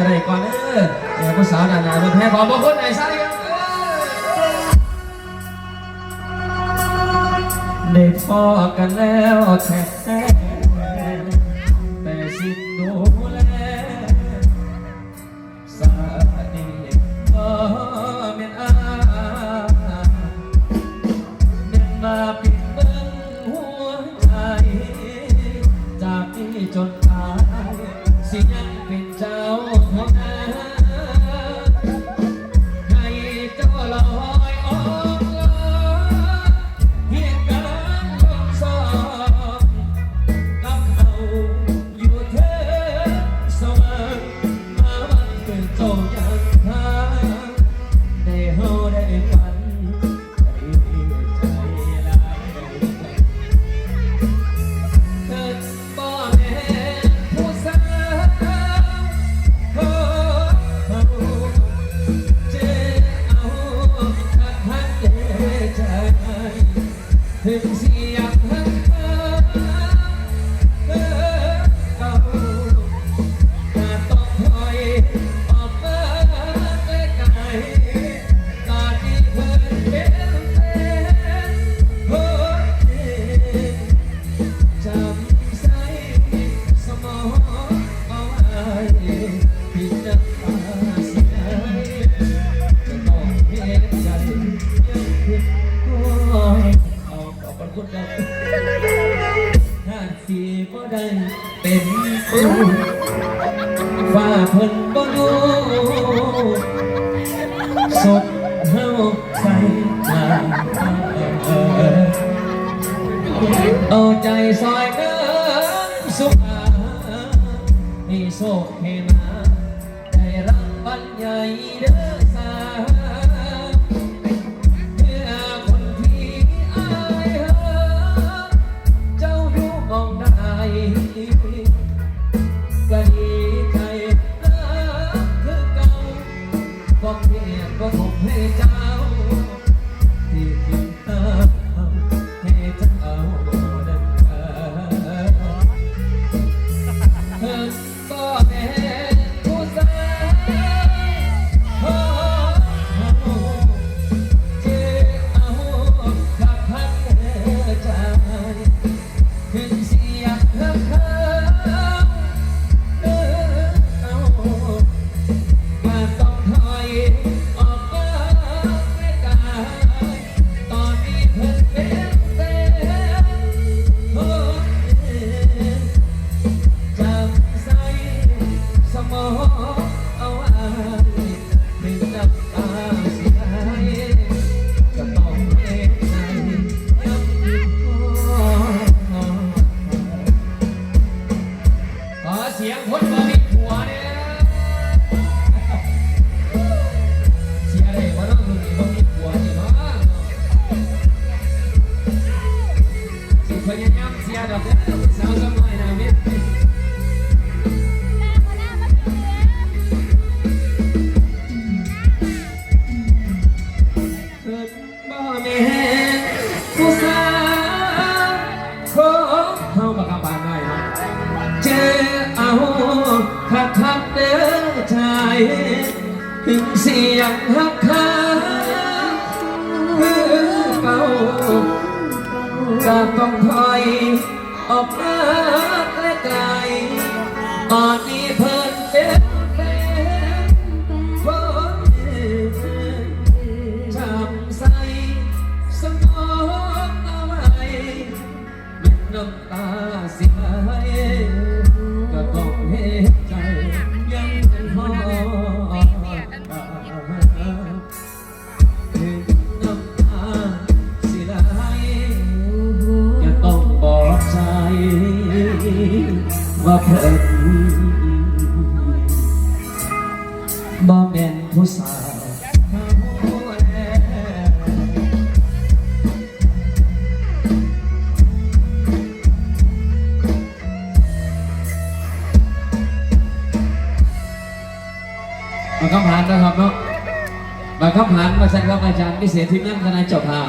กันเลยก่อนเด้อเออผู้สาวหนาๆเป็นแพ้ขอบพระคุณหน่อยซะครับได้พอกันแล้วแท้แต่สิ่งดูแลสาดีบ่แม่นอาเดินมาปิดเบิ้งหัวใจจากนี้จนตายสิยัง เป็นโจยังทางได้เฮาได้ฝันใจลายเกิดบ่แม่ผู้สาวโอ้เจ้เอาคักคักเด้ใจถึงสี บ่ได้เป็นผู้ฝ่าเพิ่นบ่รู้สดเฮาใส่ตาเอาใจซอยเดินสุขามีโชคเฮนาได้รางวัลใหญ่เด้อ ก็คงให้เจ้ เสียงคนบ่มีผั ยงฮักคาคือเก่าก็ต้องถอยออกมาไกลตอนนี้เพิ่นเป็นแฟนคนจำใส่สมองเอาไว้เป็นน้ำตาสี ว่าเพิ่นบ่แม่นผู้สาวผู้แลมาคำผ่านนะครับเนาะมาคำผ่านมาใช้ครับอาจารย์พิเศษที่นั่นคณะเจ้าภาพ